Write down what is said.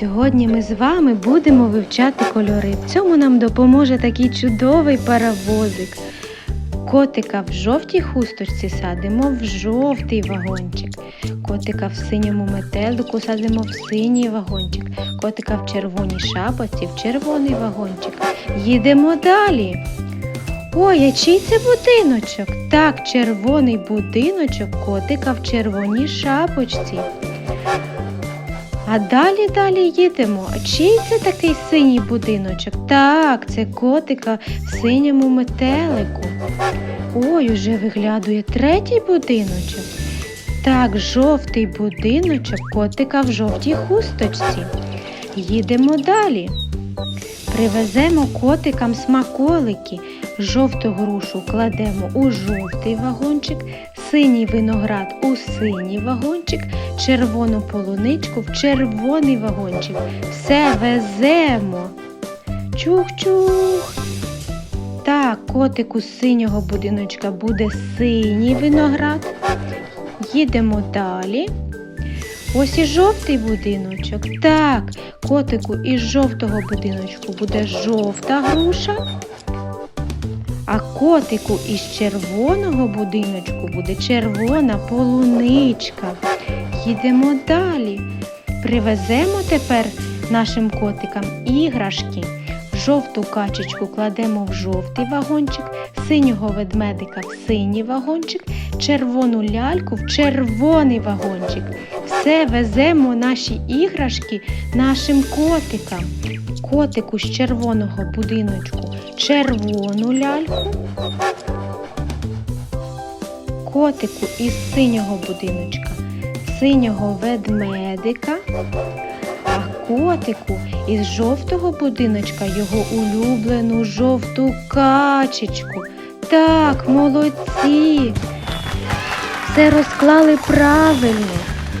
Сьогодні ми з вами будемо вивчати кольори. В цьому нам допоможе такий чудовий паровозик. Котика в жовтій хусточці садимо в жовтий вагончик. Котика в синьому метелику садимо в синій вагончик. Котика в червоній шапочці в червоний вагончик. Їдемо далі. Ой, а чий це будиночок? Так, червоний будиночок котика в червоній шапочці. А далі далі їдемо. А чий це такий синій будиночок? Так, це котика в синьому метелику. Ой, уже виглядує третій будиночок. Так, жовтий будиночок котика в жовтій хусточці. Їдемо далі. Привеземо котикам смаколики. Жовту грушу кладемо у жовтий вагончик, синій виноград у синій вагончик, червону полуничку в червоний вагончик. Все веземо. Чух-чух. Так, котику з синього будиночка буде синій виноград. Їдемо далі. Ось і жовтий будиночок. Так, котику із жовтого будиночку буде жовта груша. А котику із червоного будиночку буде червона полуничка. Їдемо далі. Привеземо тепер нашим котикам іграшки. Жовту качечку кладемо в жовтий вагончик, синього ведмедика в синій вагончик, червону ляльку в червоний вагончик. Все веземо наші іграшки нашим котикам. Котику з червоного будиночку червону ляльку, котику із синього будиночка синього ведмедика, а котику із жовтого будиночка його улюблену жовту качечку. Так, молодці. Все розклали правильно.